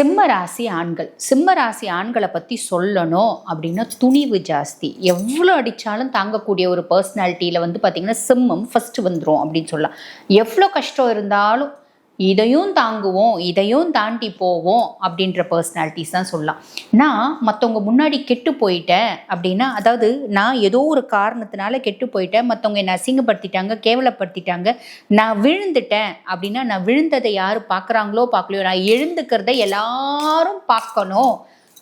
சிம்ம ராசி ஆண்கள். சிம்ம ராசி ஆண்களை பற்றி சொல்லணும் அப்படின்னா துணிவு ஜாஸ்தி. எவ்வளோ அடித்தாலும் தாங்கக்கூடிய ஒரு பர்சனாலிட்டியில் வந்து பார்த்திங்கன்னா சிம்மம் ஃபஸ்ட்டு வந்துடும் அப்படின்னு சொல்லலாம். எவ்வளோ கஷ்டம் இருந்தாலும் இதையும் தாங்குவோம் இதையும் தாண்டி போவோம் அப்படின்ற பர்சனாலிட்டிஸ் தான் சொல்லலாம். நான் மற்றவங்க முன்னாடி கெட்டு போயிட்டேன் அப்படின்னா அதாவது நான் ஏதோ ஒரு காரணத்தினால கெட்டு போயிட்டேன் மற்றவங்க என்னை அசிங்கப்படுத்திட்டாங்க கேவலப்படுத்திட்டாங்க நான் விழுந்துட்டேன் அப்படின்னா நான் விழுந்ததை யார் பார்க்குறாங்களோ பார்க்கலையோ நான் எழுந்துக்கிறத எல்லாரும் பார்க்கணும்.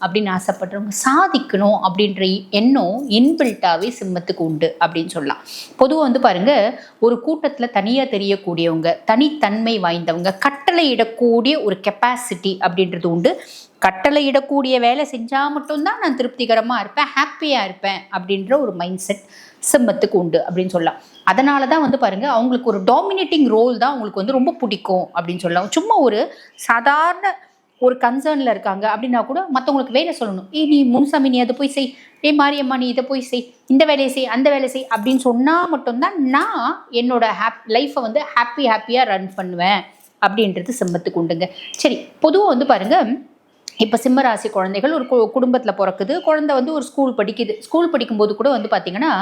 அப்படின்னு ஆசைப்படுறவங்க சாதிக்கணும் அப்படின்ற எண்ணம் இன்பில்ட்டாவே சிம்மத்துக்கு உண்டு அப்படின்னு சொல்லலாம். பொதுவாக வந்து பாருங்க ஒரு கூட்டத்தில் தனியாக தெரியக்கூடியவங்க தனித்தன்மை வாய்ந்தவங்க கட்டளையிடக்கூடிய ஒரு கெப்பாசிட்டி அப்படின்றது உண்டு. கட்டளையிடக்கூடிய வேலை செஞ்சால் மட்டும்தான் நான் திருப்திகரமாக இருப்பேன் ஹாப்பியாக இருப்பேன் அப்படின்ற ஒரு மைண்ட் செட் சிம்மத்துக்கு உண்டு அப்படின்னு சொல்லலாம். அதனால தான் வந்து பாருங்க அவங்களுக்கு ஒரு டாமினேட்டிங் ரோல் தான் அவங்களுக்கு வந்து ரொம்ப பிடிக்கும் அப்படின்னு சொல்லலாம். சும்மா ஒரு சாதாரண ஒரு கன்சர்னில் இருக்காங்க அப்படின்னா கூட மற்றவங்களுக்கு வேலை சொல்லணும். ஏய் நீ முன்சாமி நீ அதை போய் செய். ஏய் மாரியம்மா நீ இதை போய் செய். இந்த வேலையை செய் அந்த வேலையை செய் அப்படின்னு சொன்னால் மட்டும்தான் நான் என்னோட ஹாப் லைஃப்பை வந்து ஹாப்பி ஹாப்பியாக ரன் பண்ணுவேன் அப்படின்றது சிம்மத்துக்கு உண்டுங்க. சரி பொதுவாக வந்து பாருங்கள் இப்போ சிம்மராசி குழந்தைகள் ஒரு கு குடும்பத்தில் பிறக்குது. குழந்தை வந்து ஒரு ஸ்கூல் படிக்குது. ஸ்கூல் படிக்கும்போது கூட வந்து பார்த்தீங்கன்னா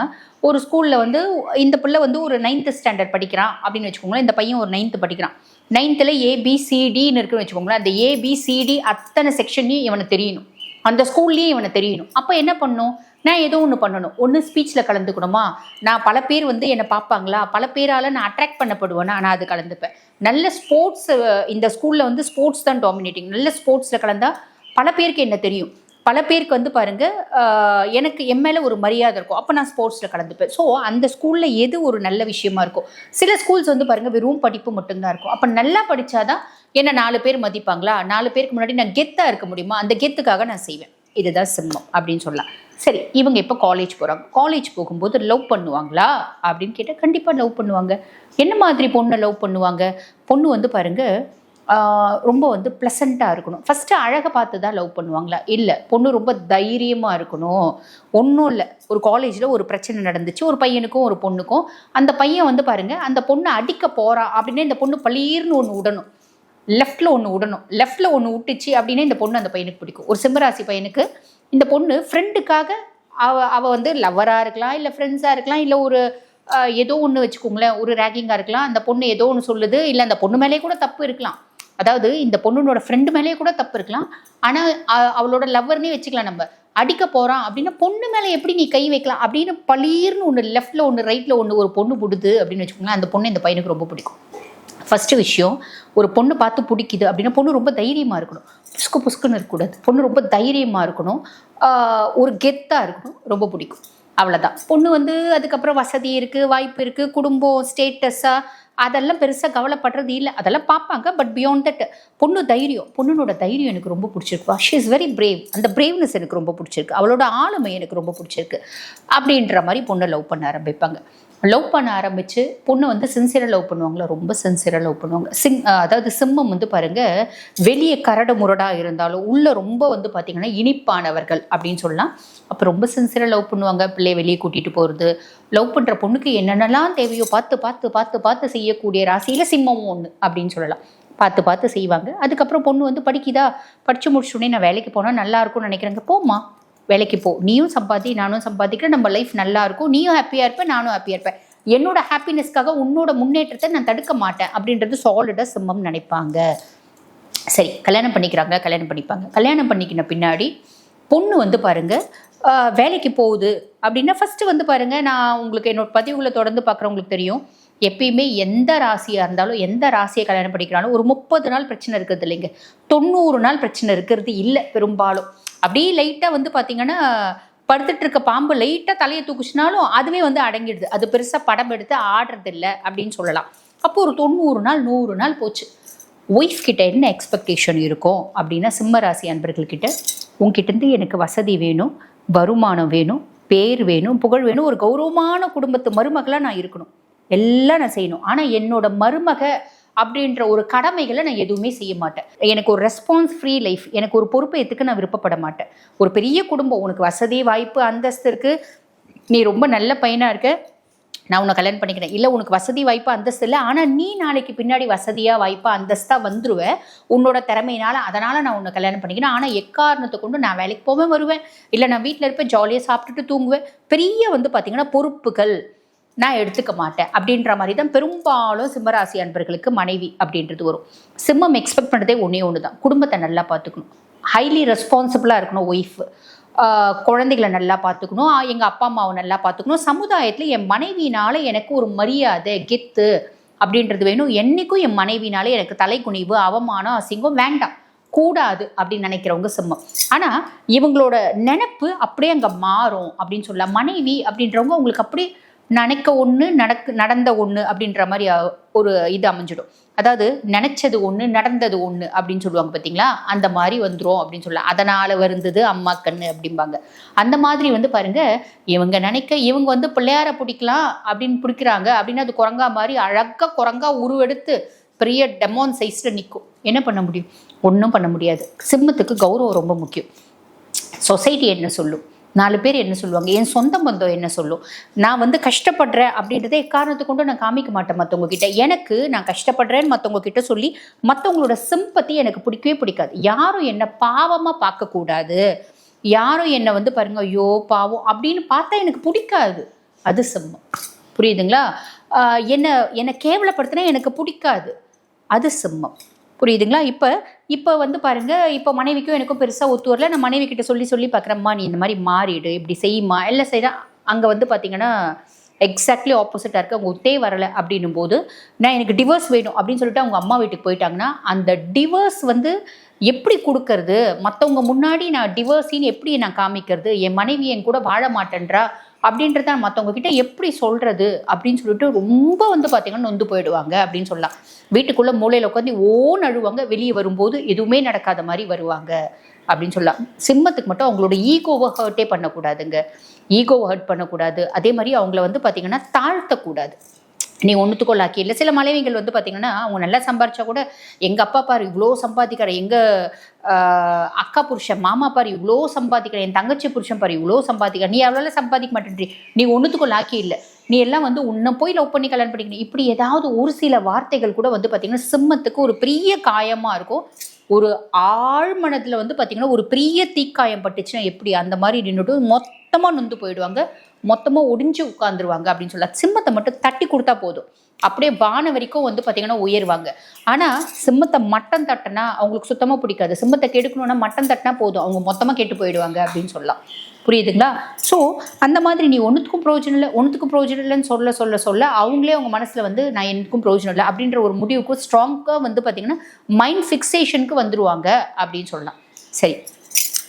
ஒரு ஸ்கூலில் வந்து இந்த பிள்ளை வந்து ஒரு நைன்த்து ஸ்டாண்டர்ட் படிக்கிறான் அப்படின்னு வச்சுக்கோங்களேன். இந்த பையன் ஒரு நைன்த்து படிக்கிறான். நைன்த்தில் ஏபிசிடின்னு இருக்குன்னு வச்சுக்கோங்களேன். அந்த ஏபிசிடி அத்தனை செக்ஷன்லையும் இவனுக்கு தெரியணும். அந்த ஸ்கூல்லேயும் இவனை தெரியணும். அப்போ என்ன பண்ணும்? நான் ஏதோ ஒன்று பண்ணணும். ஒன்று ஸ்பீச்சில் கலந்துக்கணுமா? நான் பல பேர் வந்து என்னை பார்ப்பாங்களா? பல பேரால் நான் அட்ராக்ட் பண்ணப்படுவேனா? நான் அது கலந்துப்பேன். நல்ல ஸ்போர்ட்ஸ் இந்த ஸ்கூலில் வந்து ஸ்போர்ட்ஸ் தான் டாமினேட்டிங் நல்ல ஸ்போர்ட்ஸில் கலந்தால் பல பேருக்கு என்ன தெரியும்? பல பேருக்கு வந்து பாருங்க எனக்கு என் மேலே ஒரு மரியாதை இருக்கும். அப்போ நான் ஸ்போர்ட்ஸில் கலந்துப்பேன். ஸோ அந்த ஸ்கூலில் எது ஒரு நல்ல விஷயமா இருக்கும்? சில ஸ்கூல்ஸ் வந்து பாருங்க வெறும் படிப்பு மட்டும்தான் இருக்கும். அப்போ நல்லா படித்தாதான் என்ன நாலு பேர் மதிப்பாங்களா? நாலு பேருக்கு முன்னாடி நான் கெத்தாக இருக்க முடியுமா? அந்த கெத்துக்காக நான் செய்வேன். இதுதான் சிம்மம் அப்படின்னு சொல்லலாம். சரி இவங்க இப்போ காலேஜ் போகிறாங்க காலேஜ் போகும்போது லவ் பண்ணுவாங்களா? அப்படின்னு கேட்டால் கண்டிப்பாக லவ் பண்ணுவாங்க. என்ன மாதிரி பொண்ணை லவ் பண்ணுவாங்க? பொண்ணு வந்து பாருங்கள் ரொம்ப வந்து ப்ளசண்ட்டாக இருக்கணும். ஃபஸ்ட்டு அழகை பார்த்து தான் லவ் பண்ணுவாங்களா? இல்லை பொண்ணு ரொம்ப தைரியமாக இருக்கணும். ஒன்றும் இல்லை. ஒரு காலேஜில் ஒரு பிரச்சனை நடந்துச்சு. ஒரு பையனுக்கும் ஒரு பொண்ணுக்கும். அந்த பையன் வந்து பாருங்கள் அந்த பொண்ணை அடிக்க போகிறா அப்படின்னா இந்த பொண்ணு பளீர்னு ஒன்று விடணும் லெஃப்டில் ஒன்று விடணும் லெஃப்டில் ஒன்று விட்டுச்சு அப்படின்னா இந்த பொண்ணு அந்த பையனுக்கு பிடிக்கும். ஒரு சிம்மராசி பையனுக்கு இந்த பொண்ணு ஃப்ரெண்டுக்காக அவ அவள் வந்து லவ்வராக இருக்கலாம் இல்லை ஃப்ரெண்ட்ஸாக இருக்கலாம் இல்லை ஒரு ஏதோ ஒன்று வச்சுக்கோங்களேன். ஒரு ரேகிங்காக இருக்கலாம். அந்த பொண்ணு ஏதோ ஒன்று சொல்லுது. இல்லை அந்த பொண்ணு மேலே கூட தப்பு இருக்கலாம். அதாவது இந்த பொண்ணுனோட ஃப்ரெண்டு மேலேயே கூட தப்பு இருக்கலாம். ஆனால் அவளோட லவ்வர்னே வச்சுக்கலாம் நம்ம. அடிக்க போகிறான் அப்படின்னா பொண்ணு மேலே எப்படி நீ கை வைக்கலாம் அப்படின்னு பளீர்னு ஒன்று லெஃப்டில் ஒன்று ரைட்டில் ஒன்று ஒரு பொண்ணு பிடுது அப்படின்னு வச்சுக்கோங்களேன் அந்த பொண்ணு இந்த பையனுக்கு ரொம்ப பிடிக்கும். ஃபஸ்ட்டு விஷயம் ஒரு பொண்ணு பார்த்து பிடிக்குது அப்படின்னா பொண்ணு ரொம்ப தைரியமாக இருக்கணும். புஸ்கு புஸ்குன்னு இருக்கக்கூடாது பொண்ணு ரொம்ப தைரியமாக இருக்கணும். ஒரு கெத்தாக இருக்கணும். ரொம்ப பிடிக்கும். அவ்வளோதான் பொண்ணு வந்து அதுக்கப்புறம் வசதி இருக்குது வாய்ப்பு இருக்குது குடும்பம் ஸ்டேட்டஸாக அதெல்லாம் பெருசாக கவலைப்படுறது இல்லை. அதெல்லாம் பார்ப்பாங்க. பட் பியாண்ட் தட் பொண்ணு தைரியம். பொண்ணுனோட தைரியம் எனக்கு ரொம்ப பிடிச்சிருக்கு. ஷி இஸ் வெரி பிரேவ் அந்த பிரேவ்னஸ் எனக்கு ரொம்ப பிடிச்சிருக்கு. அவளோட ஆளுமை எனக்கு ரொம்ப பிடிச்சிருக்கு. அப்படின்ற மாதிரி பொண்ணை லவ் பண்ண ஆரம்பிப்பாங்க. லவ் பண்ண ஆரம்பித்து பொண்ணு வந்து சின்சியராக லவ் பண்ணுவாங்களா? ரொம்ப சின்சியராக லவ் பண்ணுவாங்க. சிங் அதாவது சிம்மம் வந்து பாருங்கள் வெளியே கரடு முரடாக இருந்தாலும் உள்ளே ரொம்ப வந்து பார்த்திங்கன்னா இனிப்பானவர்கள் அப்படின்னு சொல்லலாம். அப்போ ரொம்ப சின்சியராக லவ் பண்ணுவாங்க. பிள்ளைய வெளியே கூட்டிகிட்டு போகிறது லவ் பண்ணுற பொண்ணுக்கு என்னென்னலாம் தேவையோ பார்த்து பார்த்து பார்த்து பார்த்து செய்யக்கூடிய ராசியில் சிம்மமும் ஒன்று அப்படின்னு சொல்லலாம். பார்த்து பார்த்து செய்வாங்க. அதுக்கப்புறம் பொண்ணு வந்து படிக்குதா? படித்து முடிச்சுடனே நான் வேலைக்கு போனால் நல்லா இருக்கும்னு நினைக்கிறேங்க. போம்மா. வேலைக்கு போ. நீயும் சம்பாதி நானும் சம்பாதிக்கிறேன். நம்ம லைஃப் நல்லா இருக்கும். நீயும் ஹாப்பியாக இருப்பேன் நானும் ஹாப்பியாக இருப்பேன். என்னோட ஹாப்பினஸ்க்காக உன்னோட முன்னேற்றத்தை நான் தடுக்க மாட்டேன். அப்படின்றது சாலிடாக சிம்மம் நினைப்பாங்க. சரி கல்யாணம் பண்ணிக்கிறாங்க கல்யாணம் பண்ணிப்பாங்க. கல்யாணம் பண்ணிக்கின பின்னாடி பொண்ணு வந்து பாருங்கள் வேலைக்கு போகுது அப்படின்னா ஃபஸ்ட்டு வந்து பாருங்கள் நான் உங்களுக்கு என்னோட பதிவுகளை தொடர்ந்து பார்க்குறவங்களுக்கு தெரியும். எப்பயுமே எந்த ராசியாக இருந்தாலும் எந்த ராசியை கல்யாணம் பண்ணிக்கிறாலும் ஒரு முப்பது நாள் பிரச்சனை இருக்கிறது இல்லைங்க. தொண்ணூறு நாள் பிரச்சனை இருக்கிறது இல்லை பெரும்பாலும். அப்படியே லைட்டாக வந்து பார்த்தீங்கன்னா படுத்துட்டு இருக்க பாம்பு லைட்டாக தலையை தூக்குச்சுனாலும் அதுவே வந்து அடங்கிடுது. அது பெருசாக படம் எடுத்து ஆடுறது இல்லை அப்படின்னு சொல்லலாம். அப்போ ஒரு தொண்ணூறு நாள் நூறு நாள் போச்சு. ஒய்ஃப் கிட்ட என்ன எக்ஸ்பெக்டேஷன் இருக்கும் அப்படின்னா சிம்ம ராசி அன்பர்கள்கிட்ட உங்ககிட்டருந்து எனக்கு வசதி வேணும் வருமானம் வேணும் பேர் வேணும் புகழ் வேணும் ஒரு கௌரவமான குடும்பத்து மருமகளாக நான் இருக்கணும். எல்லாம் நான் செய்யணும். ஆனால் என்னோட மருமக அப்படின்ற ஒரு கடமைகளை நான் எதுவுமே செய்ய மாட்டேன். எனக்கு ஒரு ரெஸ்பான்ஸ் ஃப்ரீ லைஃப் எனக்கு ஒரு பொறுப்பை எதுக்கு நான் விருப்பப்பட மாட்டேன். ஒரு பெரிய குடும்பம் உனக்கு வசதி வாய்ப்பு அந்தஸ்து இருக்கு. நீ ரொம்ப நல்ல பையனாக இருக்க. நான் உன்னை கல்யாணம் பண்ணிக்கிறேன். இல்லை உனக்கு வசதி வாய்ப்பு அந்தஸ்து இல்லை. ஆனால் நீ நாளைக்கு பின்னாடி வசதியாக வாய்ப்பாக அந்தஸ்தாக வந்துடுவேன் உன்னோட திறமையினால் அதனால் நான் உன்னை கல்யாணம் பண்ணிக்கிறேன். ஆனால் எக்காரணத்தை கொண்டு நான் வேலைக்கு போவேன் வருவேன். இல்லை நான் வீட்டில் இருப்பேன் ஜாலியாக சாப்பிட்டுட்டு தூங்குவேன். பெரிய வந்து பார்த்திங்கன்னா பொறுப்புகள். நான் எடுத்துக்க மாட்டேன். அப்படின்ற மாதிரி தான் பெரும்பாலும் சிம்மராசி அன்பர்களுக்கு மனைவி அப்படின்றது வரும். சிம்மம் எக்ஸ்பெக்ட் பண்ணுறதே ஒன்றே ஒன்று தான் குடும்பத்தை நல்லா பார்த்துக்கணும். ஹைலி ரெஸ்பான்சிபிளாக இருக்கணும் ஒய்ஃப் குழந்தைகளை நல்லா பார்த்துக்கணும். எங்கள் அப்பா அம்மாவை நல்லா பார்த்துக்கணும். சமுதாயத்தில் என் மனைவினால் எனக்கு ஒரு மரியாதை கெத்து அப்படின்றது வேணும். என்றைக்கும் என் மனைவினாலே எனக்கு தலைக்குனிவு அவமானம் அசிங்கம் வேண்டாம். கூடாது அப்படின்னு நினைக்கிறவங்க சிம்மம். ஆனால் இவங்களோட நினப்பு அப்படியே அங்கே மாறும் அப்படின்னு சொல்லலாம். மனைவி அப்படின்றவங்க உங்களுக்கு அப்படியே நினைக்க ஒன்று நடக்கு நடந்த ஒன்று அப்படின்ற மாதிரி ஒரு இது அமைஞ்சிடும். அதாவது நினைச்சது ஒன்று நடந்தது ஒன்று அப்படின்னு சொல்லுவாங்க பார்த்தீங்களா அந்த மாதிரி வந்துடும் அப்படின்னு சொல்லலாம் அதனால் வருந்தது அம்மா கண்ணு அப்படிம்பாங்க. அந்த மாதிரி வந்து பாருங்க இவங்க நினைக்க இவங்க வந்து பிள்ளையார பிடிக்கலாம் அப்படின்னு பிடிக்கிறாங்க அப்படின்னு அது குரங்கா மாதிரி அழகாக குரங்கா உருவெடுத்து பெரிய டெமோன் சைஸில் நிற்கும் என்ன பண்ண முடியும்? ஒன்றும் பண்ண முடியாது. சிம்மத்துக்கு கௌரவம் ரொம்ப முக்கியம். சொசைட்டி என்ன சொல்லும்? நாலு பேர் என்ன சொல்லுவாங்க? என் சொந்த பந்தம் என்ன சொல்லும்? நான் வந்து கஷ்டப்படுறேன் அப்படின்றத எக்காரணத்தை கொண்டு நான் காமிக்க மாட்டேன் மற்றவங்க கிட்ட எனக்கு நான் கஷ்டப்படுறேன்னு மற்றவங்க கிட்ட சொல்லி மற்றவங்களோட சிம்பத்தி எனக்கு பிடிக்கவே பிடிக்காது. யாரும் என்னை பாவமாக பார்க்கக்கூடாது. யாரும் என்னை வந்து பாருங்க ஐயோ பாவம் அப்படின்னு பார்த்தா எனக்கு பிடிக்காது. அது சிம்மம் புரியுதுங்களா? என்னை என்னை கேவலப்படுத்தினா எனக்கு பிடிக்காது. அது சிம்மம் புரியுதுங்களா? இப்போ இப்போ வந்து பாருங்க இப்போ மனைவிக்கும் எனக்கும் பெருசாக ஒத்து வரல. நான் மனைவி கிட்ட சொல்லி சொல்லி பார்க்குறேம்மா நீ இந்த மாதிரி மாறிடு இப்படி செய்யுமா எல்லாம் செய்கிறேன் அங்கே வந்து பார்த்தீங்கன்னா எக்ஸாக்ட்லி ஆப்போசிட்டாக இருக்குது அவங்க ஒத்தே வரலை அப்படின்னும் போது நான் எனக்கு டிவோர்ஸ் வேணும் அப்படின்னு சொல்லிட்டு அவங்க அம்மா வீட்டுக்கு போயிட்டாங்கன்னா அந்த டிவோர்ஸ் வந்து எப்படி கொடுக்கறது? மற்றவங்க முன்னாடி நான் டிவோர்ஸின்னு எப்படி நான் காமிக்கிறது? என் மனைவி என் கூட வாழ மாட்டேன்றா? அப்படின்றத மற்றவங்க கிட்ட எப்படி சொல்றது அப்படின்னு சொல்லிட்டு ரொம்ப வந்து பார்த்தீங்கன்னா நொந்து போயிடுவாங்க அப்படின்னு சொல்லலாம். வீட்டுக்குள்ள மூலையில் உட்காந்து ஓன் அழுவாங்க. வெளியே வரும்போது எதுவுமே நடக்காத மாதிரி வருவாங்க அப்படின்னு சொல்லலாம். சிம்மத்துக்கு மட்டும் அவங்களோட ஈகோவை ஹர்ட்டே பண்ணக்கூடாதுங்க. ஈகோவை ஹர்ட் பண்ணக்கூடாது. அதே மாதிரி அவங்கள வந்து பார்த்தீங்கன்னா தாழ்த்தக்கூடாது. நீ ஒன்றுத்துக்கோ லாக்கி. இல்லை சில மனைவிகள் வந்து பார்த்தீங்கன்னா அவங்க நல்லா சம்பாரிச்சா கூட எங்கள் அப்பா பாரு இவ்வளோ சம்பாதிக்கிற எங்கள் அக்கா புருஷன் மாமா பாரு இவ்வளோ சம்பாதிக்கிற என் தங்கச்சி புருஷன் பாரு இவ்வளோ சம்பாதிக்கிற நீ அவ்வளோ சம்பாதிக்க மாட்டேன்றி நீ ஒன்றுத்துக்கோ லாக்கி இல்லை. நீ எல்லாம் வந்து உன்னை போய் லவ் பண்ணி கல்யாணம் பண்ணிக்கணும். இப்படி ஏதாவது ஒரு சில வார்த்தைகள் கூட வந்து பார்த்தீங்கன்னா சிம்மத்துக்கு ஒரு பெரிய காயமாக இருக்கும். ஒரு ஆழ்மனத்தில் வந்து பார்த்தீங்கன்னா ஒரு பெரிய தீக்காயம் பட்டுச்சுன்னா எப்படி அந்த மாதிரி நின்றுட்டு மொத்தமாக நொந்து போயிடுவாங்க. மொத்தமாக ஒடிஞ்சு உட்காந்துருவாங்க அப்படின்னு சொல்லலாம். சிம்மத்தை மட்டும் தட்டி கொடுத்தா போதும். அப்படியே வான வரைக்கும் வந்து பார்த்தீங்கன்னா உயர்வாங்க. ஆனால் சிம்மத்தை மட்டம் தட்டினா அவங்களுக்கு சுத்தமாக பிடிக்காது. சிம்மத்தை கெடுக்கணும்னா மட்டம் தட்டினா போதும். அவங்க மொத்தமாக கெட்டு போயிடுவாங்க அப்படின்னு சொல்லலாம். புரியுதுங்களா? ஸோ அந்த மாதிரி நீ ஒன்றுத்துக்கும் பிரயோஜனம் இல்லை ஒன்றுத்துக்கும் பிரயோஜனம் இல்லைன்னு சொல்ல சொல்ல சொல்ல அவங்களே அவங்க மனசில் வந்து நான் எனக்கும் பிரயோஜனம் இல்லை அப்படின்ற ஒரு முடிவுக்கு ஸ்ட்ராங்காக வந்து பார்த்தீங்கன்னா மைண்ட் ஃபிக்ஸேஷனுக்கு வந்துடுவாங்க அப்படின்னு சொல்லலாம். சரி.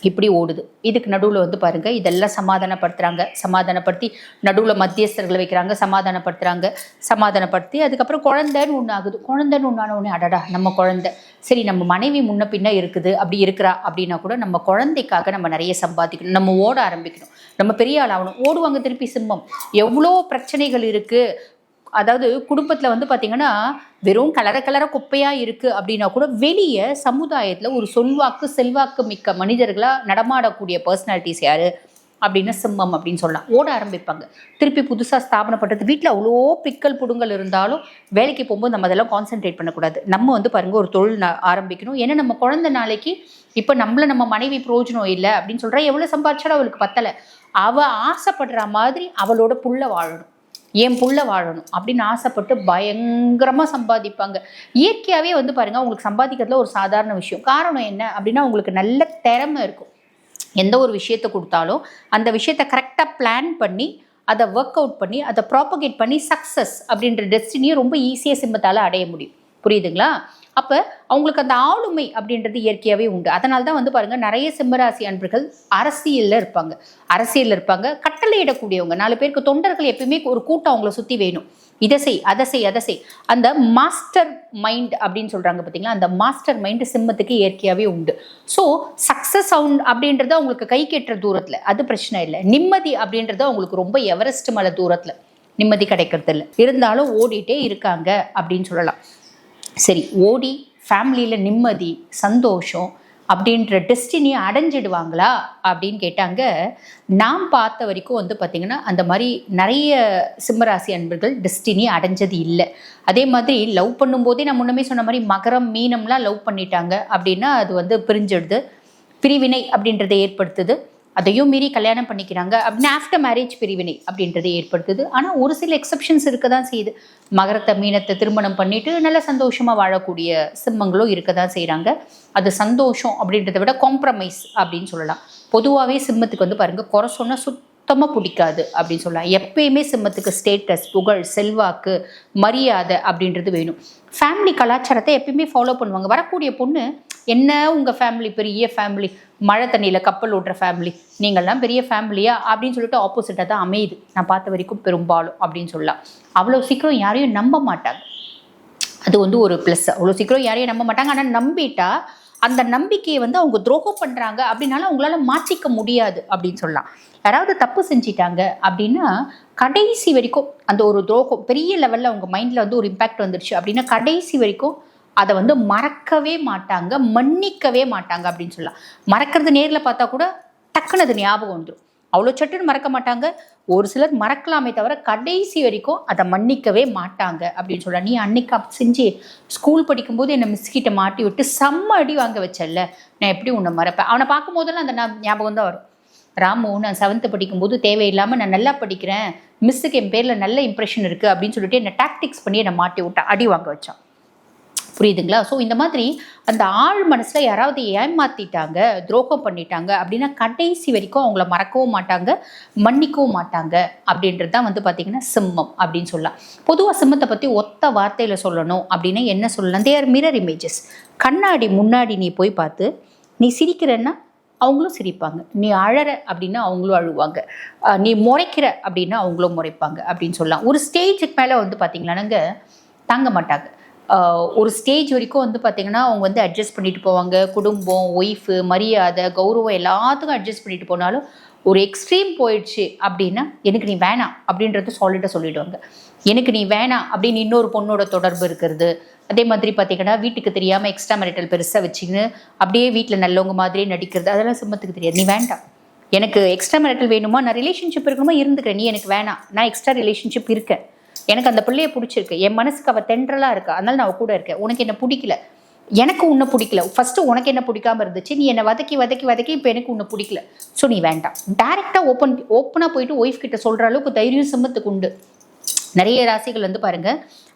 இப்படி ஓடுது. இதுக்கு நடுவில் வந்து பாருங்க இதெல்லாம் சமாதானப்படுத்துறாங்க. சமாதானப்படுத்தி நடுவில் மத்தியஸ்தர்களை வைக்கிறாங்க சமாதானப்படுத்துறாங்க சமாதானப்படுத்தி அதுக்கப்புறம் குழந்தைன்னு ஒன்று ஆகுது. குழந்தைன்னு ஒன்றான உடனே அடடா நம்ம குழந்தை. சரி நம்ம மனைவி முன்ன பின்ன இருக்குது அப்படி இருக்கிறா அப்படின்னா கூட நம்ம குழந்தைக்காக நம்ம நிறைய சம்பாதிக்கணும். நம்ம ஓட ஆரம்பிக்கணும். நம்ம பெரிய ஆள் ஆகணும். ஓடுவாங்க திருப்பி சிம்மம். எவ்வளோ பிரச்சனைகள் இருக்குது அதாவது குடும்பத்தில் வந்து பார்த்தீங்கன்னா வெறும் கலர கலர குப்பையாக இருக்குது அப்படின்னா கூட வெளியே சமுதாயத்தில் ஒரு சொல்வாக்கு செல்வாக்கு மிக்க மனிதர்களாக நடமாடக்கூடிய பர்சனாலிட்டிஸ் யார்? அப்படின்னு சிம்மம் அப்படின்னு சொல்லலாம். ஓட ஆரம்பிப்பாங்க. திருப்பி புதுசாக ஸ்தாபனப்பட்டது. வீட்டில் அவ்வளோ பிக்கல் புடுங்கல் இருந்தாலும் வேலைக்கு போகும்போது நம்ம அதெல்லாம் கான்சென்ட்ரேட் பண்ணக்கூடாது. நம்ம வந்து பாருங்கள் ஒரு தொழில் ஆரம்பிக்கணும். ஏன்னா நம்ம குழந்த நாளைக்கு இப்போ நம்மள நம்ம மனைவி பிரயோஜனம் இல்லை அப்படின்னு சொல்கிறா எவ்வளோ சம்பாதிச்சாலும் அவளுக்கு பத்தலை. அவள் ஆசைப்படுற மாதிரி அவளோட புள்ள வாழணும். என் புள்ள வாழணும் அப்படின்னு ஆசைப்பட்டு பயங்கரமாக சம்பாதிப்பாங்க. இயற்கையாகவே வந்து பாருங்கள் உங்களுக்கு சம்பாதிக்கிறதுல ஒரு சாதாரண விஷயம். காரணம் என்ன அப்படின்னா உங்களுக்கு நல்ல திறமை இருக்கும். எந்த ஒரு விஷயத்தை கொடுத்தாலும் அந்த விஷயத்தை கரெக்டாக பிளான் பண்ணி அதை ஒர்க் அவுட் பண்ணி அதை ப்ராப்பகேட் பண்ணி சக்ஸஸ் அப்படின்ற டெஸ்டினியை ரொம்ப ஈஸியாக சிம்மத்தால் அடைய முடியும். புரியுதுங்களா? அப்போ அவங்களுக்கு அந்த ஆளுமை அப்படின்றது இயற்கையாகவே உண்டு. அதனால தான் வந்து பாருங்கள் நிறைய சிம்மராசி அன்பர்கள் அரசியலில் இருப்பாங்க. அரசியலில் இருப்பாங்க. கட்டளையிடக்கூடியவங்க. நாலு பேருக்கு தொண்டர்கள் எப்பயுமே ஒரு கூட்டம் அவங்கள சுற்றி வேணும். இதை செய் அதை செய் அதை செய். அந்த மாஸ்டர் மைண்ட் அப்படின்னு சொல்கிறாங்க பார்த்தீங்களா அந்த மாஸ்டர் மைண்டு சிம்மத்துக்கு இயற்கையாகவே உண்டு. ஸோ சக்ஸஸ் சவுண்ட் அப்படின்றது அவங்களுக்கு கை கெட்டுற தூரத்தில். அது பிரச்சனை இல்லை. நிம்மதி அப்படின்றது அவங்களுக்கு ரொம்ப எவரெஸ்ட் மலை தூரத்தில். நிம்மதி கிடைக்கிறது இல்லை இருந்தாலும் ஓடிட்டே இருக்காங்க அப்படின்னு சொல்லலாம். சரி ஓடி ஃபேமிலியில் நிம்மதி சந்தோஷம் அப்படின்ற டெஸ்டினியை அடைஞ்சிடுவாங்களா அப்படின்னு கேட்டாங்க. நாம் பார்த்த வரைக்கும் வந்து பார்த்திங்கன்னா அந்த மாதிரி நிறைய சிம்மராசி அன்பர்கள் டெஸ்டினி அடைஞ்சது இல்லை. அதே மாதிரி லவ் பண்ணும்போதே நான் முன்னமே சொன்ன மாதிரி மகரம் மீனம்லாம் லவ் பண்ணிட்டாங்க அப்படின்னா அது வந்து பிரிஞ்சிடுது. பிரிவினை அப்படின்றத ஏற்படுத்துது. அதையும் மீறி கல்யாணம் பண்ணிக்கிறாங்க. அப்படின்னு ஆஃப்டர் மேரேஜ் பிரிவினை அப்படின்றது ஏற்படுத்துது. ஆனால் ஒரு சில எக்ஸப்ஷன்ஸ் இருக்க தான் செய்யுது. மகரத்தை மீனத்தை திருமணம் பண்ணிட்டு நல்ல சந்தோஷமாக வாழக்கூடிய சிம்மங்களும் இருக்க தான் செய்கிறாங்க அது சந்தோஷம் அப்படின்றத விட காம்ப்ரமைஸ் அப்படின்னு சொல்லலாம். பொதுவாகவே சிம்மத்துக்கு வந்து பாருங்கள் குறை சொன்னால் சுத்தமாக பிடிக்காது அப்படின்னு சொல்லலாம். எப்பயுமே சிம்மத்துக்கு ஸ்டேட்டஸ் புகழ் செல்வாக்கு மரியாதை அப்படின்றது வேணும். ஃபேமிலி கலாச்சாரத்தை எப்பயுமே ஃபாலோ பண்ணுவாங்க. வரக்கூடிய பொண்ணு என்ன உங்கள் ஃபேமிலி பெரிய ஃபேமிலி மழை தண்ணியில் கப்பல் ஓட்டுற ஃபேமிலி நீங்கள்லாம் பெரிய ஃபேமிலியா அப்படின்னு சொல்லிட்டு ஆப்போசிட்டாக தான் அமையுது. நான் பார்த்த வரைக்கும் பெரும்பாலும் அப்படின்னு சொல்லலாம். அவ்வளோ சீக்கிரம் யாரையும் நம்ப மாட்டாங்க. அது வந்து ஒரு ப்ளஸ் அவ்வளோ சீக்கிரம் யாரையும் நம்ப மாட்டாங்க. ஆனால் நம்பிட்டா அந்த நம்பிக்கையை வந்து அவங்க துரோகம் பண்ணுறாங்க அப்படின்னாலும் அவங்களால மாற்றிக்க முடியாது அப்படின்னு சொல்லலாம். யாராவது தப்பு செஞ்சிட்டாங்க அப்படின்னா கடைசி வரைக்கும் அந்த ஒரு துரோகம் பெரிய லெவலில் அவங்க மைண்டில் வந்து ஒரு இம்பேக்ட் வந்துருச்சு அப்படின்னா கடைசி வரைக்கும் அதை வந்து மறக்கவே மாட்டாங்க மன்னிக்கவே மாட்டாங்க அப்படின்னு சொல்லலாம். மறக்கிறது நேரில் பார்த்தா கூட டக்குன்னு அது ஞாபகம் வந்துடும் அவ்வளோ சட்டுன்னு மறக்க மாட்டாங்க. ஒரு சிலர் மறக்கலாமே தவிர கடைசி வரைக்கும் அதை மன்னிக்கவே மாட்டாங்க அப்படின்னு சொல்ல நீ அன்னைக்கு அப்படி செஞ்சு ஸ்கூல் படிக்கும்போது என்னை மிஸ்கிட்ட மாட்டி விட்டு செம்ம அடி வாங்க வச்சல்ல. நான் எப்படி உன்னை மறப்பேன்? அவனை பார்க்கும்போதெல்லாம் அந்த நான் ஞாபகம் தான் வரும். ராமு நான் செவன்த்து படிக்கும்போது தேவையில்லாமல் நான் நல்லா படிக்கிறேன். மிஸ்ஸுக்கு என் பேரில் நல்ல இம்ப்ரெஷன் இருக்குது அப்படின்னு சொல்லிட்டு என்னை டாக்டிக்ஸ் பண்ணி என்னை மாட்டி விட்டேன் அடி வாங்க வச்சான். புரியுதுங்களா? ஸோ இந்த மாதிரி அந்த ஆழ் மனசில் யாராவது ஏமாத்திட்டாங்க துரோகம் பண்ணிட்டாங்க அப்படின்னா கடைசி வரைக்கும் அவங்கள மறக்கவும் மாட்டாங்க மன்னிக்கவும் மாட்டாங்க அப்படின்றது தான் வந்து பார்த்திங்கன்னா சிம்மம் அப்படின்னு சொல்லலாம். பொதுவாக சிம்மத்தை பற்றி ஒத்த வார்த்தையில் சொல்லணும் அப்படின்னா என்ன சொல்லலாம்? தே ஆர் மிரர் இமேஜஸ் கண்ணாடி முன்னாடி நீ போய் பார்த்து நீ சிரிக்கிறன்னா அவங்களும் சிரிப்பாங்க. நீ அழற அப்படின்னா அவங்களும் அழுவாங்க. நீ முறைக்கிற அப்படின்னா அவங்களும் முறைப்பாங்க அப்படின்னு சொல்லலாம். ஒரு ஸ்டேஜுக்கு மேலே வந்து பார்த்தீங்களானாங்க தாங்க மாட்டாங்க. ஒரு ஸ்டேஜ் வரைக்கும் வந்து பார்த்திங்கன்னா அவங்க வந்து அட்ஜஸ்ட் பண்ணிட்டு போவாங்க. குடும்பம் ஒய்ஃபு மரியாதை கௌரவம் எல்லாத்துக்கும் அட்ஜஸ்ட் பண்ணிட்டு போனாலும் ஒரு எக்ஸ்ட்ரீம் போயிடுச்சு அப்படின்னா எனக்கு நீ வேணாம் அப்படின்றது சாலிட்டாக சொல்லிடுவாங்க. எனக்கு நீ வேணாம் அப்படின்னு இன்னொரு பொண்ணோட தொடர்பு இருக்கிறது. அதே மாதிரி பார்த்தீங்கன்னா வீட்டுக்கு தெரியாமல் எக்ஸ்ட்ரா மெரிட்டல் பெருசாக வச்சுக்கின்னு அப்படியே வீட்டில் நல்லவங்க மாதிரியே நடிக்கிறது. அதெல்லாம் சிம்மத்துக்கு தெரியாது. நீ வேண்டாம் எனக்கு எக்ஸ்ட்ரா மெரிட்டல் வேணுமா? நான் ரிலேஷன்ஷிப் இருக்கணுமா? இருந்துக்கிறேன். நீ எனக்கு வேணாம் நான் எக்ஸ்ட்ரா ரிலேஷன்ஷிப் இருக்கேன். எனக்கு அந்த பிள்ளைய பிடிச்சிருக்கு. என் மனசுக்கு அவள் தென்றலாக இருக்கா? அதனால நான் அவள் கூட இருக்கேன். உனக்கு என்ன பிடிக்கல? எனக்கு உன்னை பிடிக்கல. ஃபர்ஸ்ட் உனக்கு என்ன பிடிக்காம இருந்துச்சு? நீ என்னை வதக்கி வதக்கி வதக்கி இப்போ எனக்கு உன்னை பிடிக்கல. ஸோ நீ வேண்டாம். டேரெக்டாக ஓப்பன் ஓப்பனாக போயிட்டு ஒய்ஃப் கிட்ட சொல்கிற அளவுக்கு தைரியம் சிம்மத்துக்கு உண்டு. நிறைய ராசிகள் வந்து பாருங்க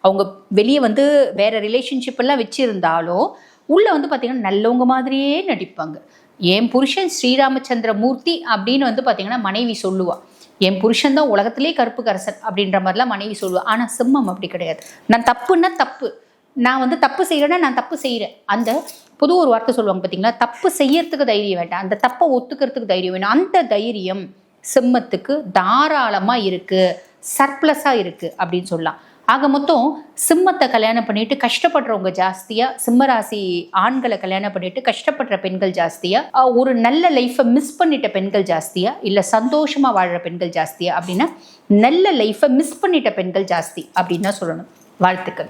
அவங்க வெளியே வந்து வேற ரிலேஷன்ஷிப் எல்லாம் வச்சுருந்தாலும் உள்ளே வந்து பார்த்தீங்கன்னா நல்லவங்க மாதிரியே நடிப்பாங்க. என் புருஷன் ஸ்ரீராமச்சந்திர மூர்த்தி அப்படின்னு வந்து பார்த்தீங்கன்னா மனைவி சொல்லுவாள் என் புருஷன் தான் உலகத்திலே கருப்பு கரசன் அப்படின்ற மாதிரிலாம் மனைவி சொல்லுவேன் ஆனால் சிம்மம் அப்படி கிடையாது. நான் தப்புன்னா தப்பு. நான் வந்து தப்பு செய்கிறேன்னா நான் தப்பு செய்கிறேன் அந்த பொது ஒரு வார்த்தை சொல்லுவாங்க பார்த்தீங்களா தப்பு செய்யறதுக்கு தைரியம் வேண்டாம். அந்த தப்பை ஒத்துக்கிறதுக்கு தைரியம் வேணும். அந்த தைரியம் சிம்மத்துக்கு தாராளமாக இருக்குது சர்ப்ளஸாக இருக்குது அப்படின்னு சொல்லலாம். ஆக மொத்தம் சிம்மத்தை கல்யாணம் பண்ணிட்டு கஷ்டப்படுறவங்க ஜாஸ்தியா சிம்மராசி ஆண்களை கல்யாணம் பண்ணிட்டு கஷ்டப்படுற பெண்கள் ஜாஸ்தியா ஒரு நல்ல லைஃப்பை மிஸ் பண்ணிட்ட பெண்கள் ஜாஸ்தியா இல்லை சந்தோஷமா வாழ்ற பெண்கள் ஜாஸ்தியா அப்படின்னா நல்ல லைஃப்பை மிஸ் பண்ணிட்ட பெண்கள் ஜாஸ்தி அப்படின்னு தான் சொல்லணும். வாழ்த்துக்கள்.